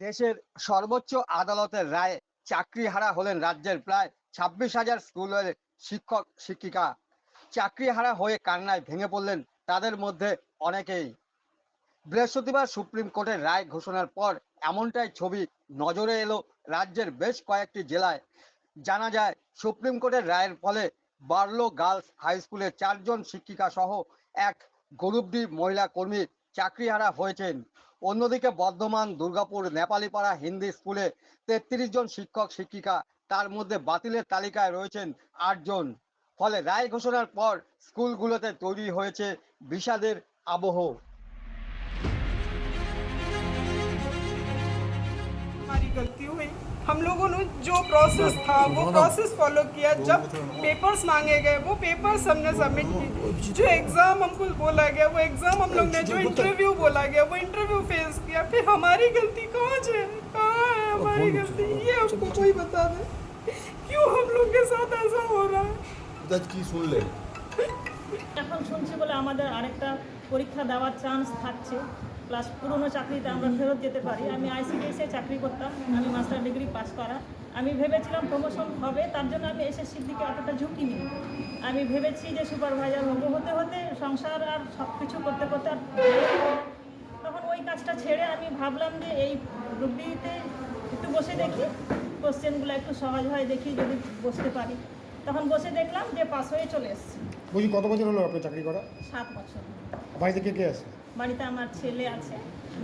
দেশের সর্বোচ্চ আদালতের রায়ে চাকরিহারা হলেন রাজ্যের প্রায় ছাব্বিশ হাজার স্কুলের শিক্ষক, শিক্ষিকা। চাকরিহারা হয়ে কান্নায় ভেঙে পড়লেন তাদের মধ্যে অনেকেই। বৃহস্পতিবার সুপ্রিম কোর্টের রায় ঘোষণার পর এমনটাই ছবি নজরে এলো রাজ্যের বেশ কয়েকটি জেলায়। জানা যায়, সুপ্রিম কোর্টের রায়ের ফলে বার্লো গার্লস হাই স্কুলের চারজন শিক্ষিকা সহ এক গরুবডি মহিলা কর্মী চাকরিহারা হয়েছেন। অন্যদিকে বর্ধমান, দুর্গাপুর, নেপালিপাড়া হিন্দি স্কুলে তেত্রিশ জন শিক্ষক, শিক্ষিকা, তার মধ্যে বাতিলের তালিকায় রয়েছেন আটজন ফলে রায় ঘোষণার পর স্কুলগুলোতে তৈরি হয়েছে বিষাদের আবহ। গলতি হয়ে हम लोगों ने जो प्रोसेस था वो प्रोसेस फॉलो किया जब पेपर्स मांगे गए वो पेपर्स हमने सबमिट किए जो एग्ज़ाम हमको बोला गया वो एग्ज़ाम हम लोग ने जो इंटरव्यू बोला गया वो इंटरव्यू फेस किया फिर हमारी गलती कहाँ है कहाँ है हमारी गलती ये हमको कोई बता दे क्यों हम लोग के साथ ऐसा हो रहा है আজ কি শুনলেন এখন শুনছি বলে আমাদের আরেকটা পরীক্ষা দেওয়ার চান্স থাকছে প্লাস পুরনো চাকরিতে আমরা ফেরত যেতে পারি। আমি আইসিডিএসে চাকরি করতাম আমি মাস্টার ডিগ্রি পাস করা। আমি ভেবেছিলাম প্রমোশন হবে তার জন্য আমি এসএসসির দিকে অতটা ঝুঁকি নিই। আমি ভেবেছি যে সুপারভাইজার হব। হতে হতে সংসার আর সব কিছু করতে করতে আর তখন ওই কাজটা ছেড়ে আমি ভাবলাম যে এই রুগীতে একটু বসে দেখি কোশ্চেনগুলো একটু সহজ হয় দেখি যদি বসতে পারি। তখন বসে দেখলাম যে পাস হয়ে চলে এসেছি। বলছি কত বছর হলো আপনার চাকরি করা? সাত বছর। বাড়িতে কে কে আছে? বাড়িতে আমার ছেলে আছে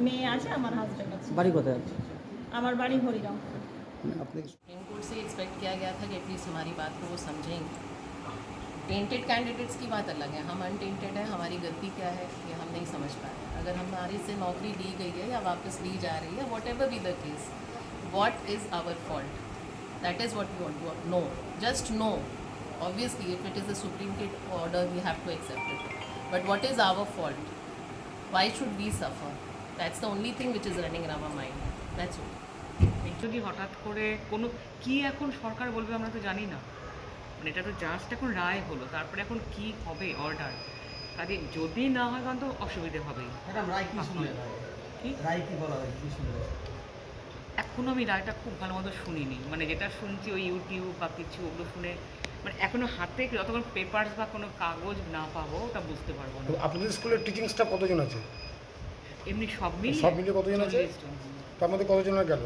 মেয়ে আছে আমার হাজব্যান্ড আছে বাড়ি কোথায় আছে আমার বাড়ি হরিরাম আপনি सुप्रीम कोर्ट से एक्सपेक्ट किया गया था कि एटलीस्ट हमारी बात को वो समझेंगे टेंटेड कैंडिडेट्स की बात अलग है हम अनटेंटेड है हमारी गलती क्या है ये हम नहीं समझ पाए अगर हमारी से नौकरी ली गई है या वापस ली जा रही है whatever be the case what is our fault that is what we want to know just know obviously if it is a supreme court order we have to accept it but what is our fault why should we suffer? That's the only thing which is running in our mind. That's all. যদি হঠাৎ করে কোনো কি এখন সরকার বলবে আমরা তো জানি না। মানে এটা তো জাস্ট এখন রায় হলো। তারপরে এখন কি হবে অর্ডার কাজে যদি না হয় তখন তো অসুবিধে হবেই। ম্যাডাম রায় কি শুনলেন? কি? রায় কি বলা হয়? কি শুনলেন? এখনও আমি রায়টা খুব ভালো মতো শুনিনি। মানে যেটা শুনছি ওই ইউটিউব বা কিছু ওগুলো শুনে মানে এখনও হাতে যতক্ষণ পেপারস বা কোনো কাগজ না পাবো ওটা বুঝতে পারব না। আপনাদের স্কুলের টিচিং স্টাফ কতজন আছে? এমনি সব মিলিয়ে সব মিলিয়ে কতজন আছে? তার মধ্যে কতজন গেল?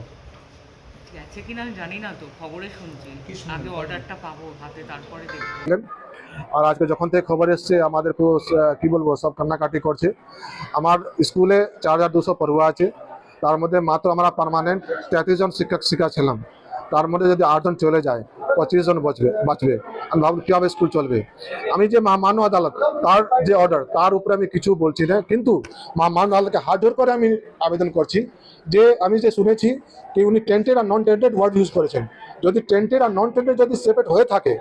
গেছে কিনা আমি জানি না তো খবরে শুনছি। আগে অর্ডারটা পাবো হাতে তারপরে দেখব। আর আজকে যখন থেকে খবর এসছে আমাদের পুরো কি বলব সব কান্নাকাটি করছে। আমার স্কুলে চার হাজার দুশো পড়ুয়া আছে। তার মধ্যে মাত্র আমরা পার্মানেন্ট তেত্রিশ জন শিক্ষক শিক্ষা ছিলাম। তার মধ্যে যদি আটজন চলে যায় পঁচিশ জন বাঁচবে বাঁচবে। আমি ভাবলাম, কীভাবে স্কুল চলবে? আমি যে মান্য আদালত, তার যে অর্ডার তার উপরে আমি কিছু বলছি না। কিন্তু মান্য আদালতকে হাত জোর করে আমি আবেদন করছি যে, আমি যে শুনেছি কি উনি টেন্টেড আর নন টেন্টেড ওয়ার্ড ইউজ করেছেন। যদি টেন্টেড আর নন টেন্টেড যদি সেপারেট হয়ে থাকে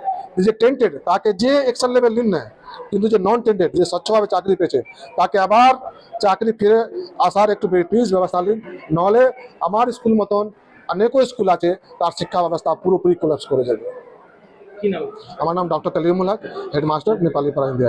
যে টেন্টেড তাকে যে এক্সান লেভেল নিন না, কিন্তু যে নন টেন্টেড যে স্বচ্ছভাবে চাকরি পেয়েছে, তাকে আবার চাকরি ফিরে আসার একটু প্লিজ ব্যবস্থা নিন। নাহলে আমার স্কুল মতন অনেকও স্কুল আছে তার শিক্ষা ব্যবস্থা পুরোপুরি কোলাপস করে যাবে। আমার নাম doctor Kalimul Haque headmaster Nepali Para India